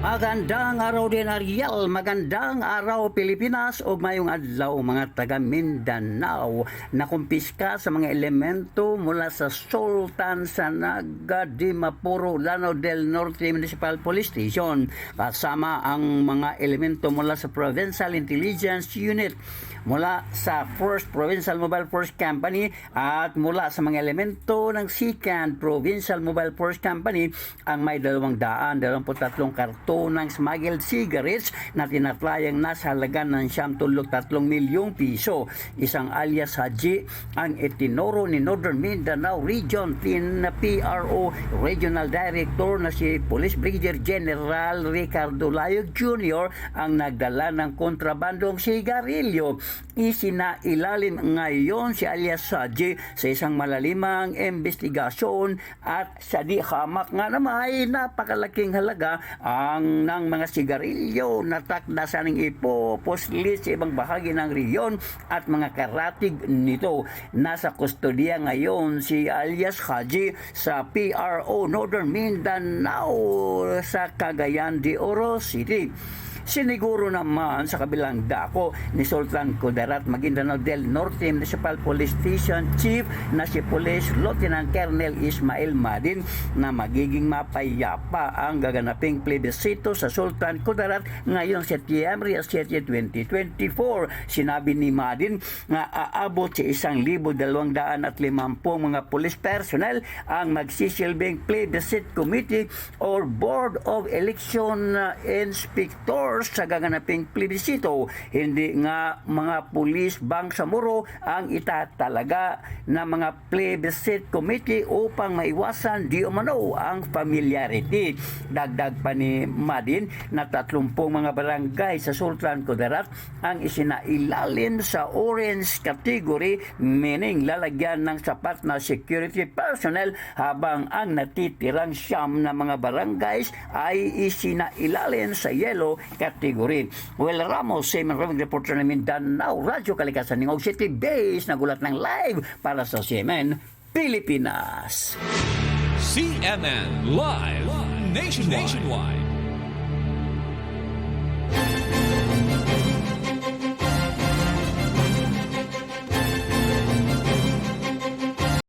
Magandang araw din Ariel, magandang araw Pilipinas. O mayong adlaw mga taga Mindanao na kumpiska sa mga elemento mula sa Sultan sa Naga di Mapuro, Lanao del Norte Municipal Police Station. Kasama ang mga elemento mula sa Provincial Intelligence Unit mula sa First Provincial Mobile Force Company at mula sa mga elemento ng Second Provincial Mobile Force Company ang may dalawang daan, karton ng smuggled cigarettes na tinatlayang nasa halaga ng siyam tulog tatlong milyong piso. Isang alias Haji ang itinuro ni Northern Mindanao Region tin PRO Regional Director na si Police Brigadier General Ricardo Layog Jr. ang nagdala ng kontrabandong sigarilyo. Isinailalim ngayon si alias Haji sa isang malalimang investigasyon at sa di hamak nga naman ay napakalaking halaga ang ng mga sigarilyo na takdasan ng ipopuslit sa ibang bahagi ng riyon at mga karatig nito. Nasa kustodiya ngayon si alias Haji sa PRO Northern Mindanao sa Cagayan de Oro City. Siniguro naman sa kabilang dako ni Sultan Kudarat Maguindanao del Norte Municipal Police Station Chief na si Police Lieutenant Colonel Ismail Madin na magiging mapayapa ang gaganaping plebisito sa Sultan Kudarat ngayong Setyembre 7, 2024. Sinabi ni Madin na aabot sa isang libo dalawang daan at limampung mga police personnel ang magsisilbing plebiscite committee or Board of Election uh, Inspectors sa gaganaping plebisito. Hindi nga mga pulis Bangsamoro ang itatalaga na mga plebiscite committee upang maiwasan di umano ang familiarity. Dagdag pa ni Madin na 30 mga barangay sa Sultan Kudarat ang isinailalim sa orange category meaning lalagyan ng sapat na security personnel habang ang natitirang siyam na mga barangays ay isinailalim sa yellow category. Well, Ramos, Semen Roving Reporter ng Mindanao, Radyo Kalikasan ng City Base, nagulat ng live para sa Semen, Pilipinas. CNN Live Nation Nationwide.